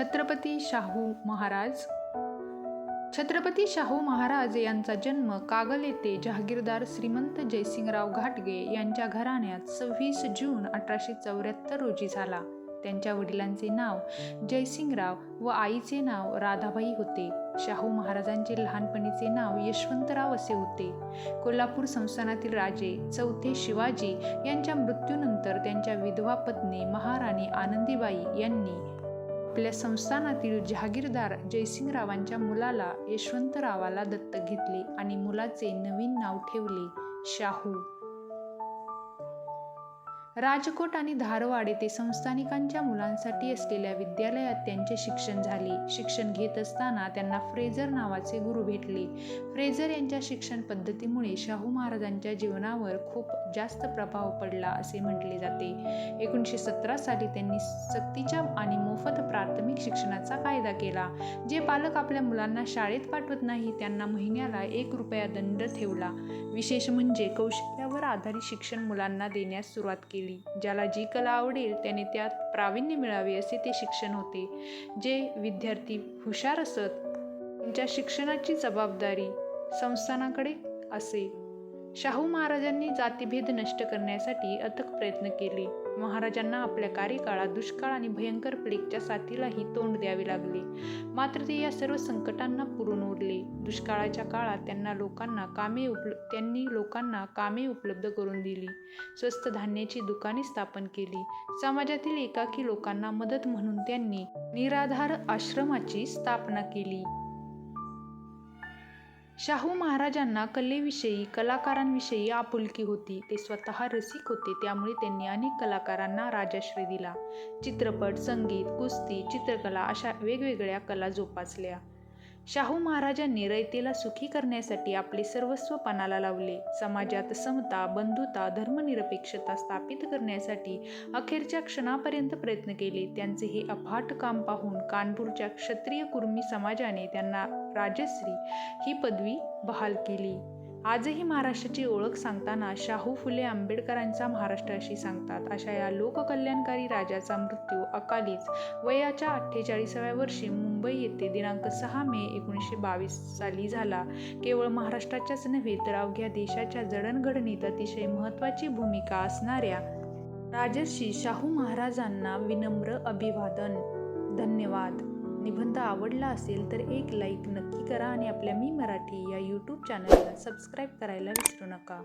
छत्रपती शाहू महाराज. छत्रपती शाहू महाराज यांचा जन्म कागल येथे जहागीरदार श्रीमंत जयसिंगराव घाटगे यांच्या घराण्यात सव्वीस जून अठराशे चौऱ्याहत्तर रोजी झाला. त्यांच्या वडिलांचे नाव जयसिंगराव व आईचे नाव राधाबाई होते. शाहू महाराजांचे लहानपणीचे नाव यशवंतराव असे होते. कोल्हापूर संस्थानातील राजे चौथे शिवाजी यांच्या मृत्यूनंतर त्यांच्या विधवा पत्नी महाराणी आनंदीबाई यांनी आपल्या संस्थानातील जहागीरदार जयसिंगरावांच्या मुलाला यशवंतरावाला दत्तक घेतले आणि मुलाचे नवीन नाव ठेवले शाहू. राजकोट आणि धारवाड येथे संस्थानिकांच्या मुलांसाठी असलेल्या विद्यालयात त्यांचे शिक्षण झाले. शिक्षण घेत असताना त्यांना फ्रेझर नावाचे गुरु भेटले. फ्रेझर यांच्या शिक्षण पद्धतीमुळे शाहू महाराजांच्या जीवनावर खूप जास्त प्रभाव पडला असे म्हटले जाते. एकोणीसशे सतरा साली त्यांनी सक्तीच्या आणि मोफत प्राथमिक शिक्षणाचा कायदा केला. जे पालक आपल्या मुलांना शाळेत पाठवत नाही त्यांना महिन्याला एक रुपया दंड ठेवला. विशेष म्हणजे कौशल्यावर आधारित शिक्षण मुलांना देण्यास सुरुवात केली. ज्याला जी कला आवडेल त्याने त्यात प्रावीण्य मिळावे असे ते शिक्षण होते. जे विद्यार्थी हुशार असत त्यांच्या शिक्षणाची जबाबदारी संस्थानाकडे असे. शाहू महाराजांनी जातीभेद नष्ट करण्यासाठी अथक प्रयत्न केले. महाराजांना आपल्या कार्यकाळात दुष्काळ आणि भयंकर प्लेगच्या साथीलाही तोंड द्यावे लागले. मात्र ते या सर्व संकटांना पुरून उरले. दुष्काळाच्या काळात त्यांना लोकांना कामे उपल त्यांनी लोकांना कामे उपलब्ध करून दिली. स्वस्त धान्याची दुकाने स्थापन केली. समाजातील एकाकी लोकांना मदत म्हणून त्यांनी निराधार आश्रमाची स्थापना केली. शाहू महाराजांना कलेविषयी कलाकारांविषयी आपुलकी होती. ते स्वतः रसिक होते. त्यामुळे त्यांनी अनेक कलाकारांना राजाश्रय दिला. चित्रपट संगीत कुस्ती चित्रकला अशा वेगवेगळ्या कला जोपासल्या. शाहू महाराजांनी रयतेला सुखी करण्यासाठी आपले सर्वस्व पणाला लावले. समाजात समता बंधुता धर्मनिरपेक्षता स्थापित करण्यासाठी अखेरच्या क्षणापर्यंत प्रयत्न केले. त्यांचे हे अफाट काम पाहून कानपूरच्या क्षत्रिय कुर्मी समाजाने त्यांना राजश्री ही पदवी बहाल केली. आजही महाराष्ट्राची ओळख सांगताना शाहू फुले आंबेडकरांचा महाराष्ट्र अशी सांगतात. अशा या लोककल्याणकारी राजाचा मृत्यू अकालीच वयाच्या अठ्ठेचाळीसाव्या वर्षी मुंबई येथे दिनांक सहा मे एकोणीसशे बावीस साली झाला. केवळ महाराष्ट्राच्याच नव्हे तर अवघ्या देशाच्या जडणघडणीत अतिशय महत्त्वाची भूमिका असणाऱ्या राजर्षी शाहू महाराजांना विनम्र अभिवादन. धन्यवाद. निबंध आवडला असेल तर एक लाईक नक्की करा आणि आपल्या मी मराठी या यूट्यूब चॅनलला सबस्क्राईब करायला विसरू नका.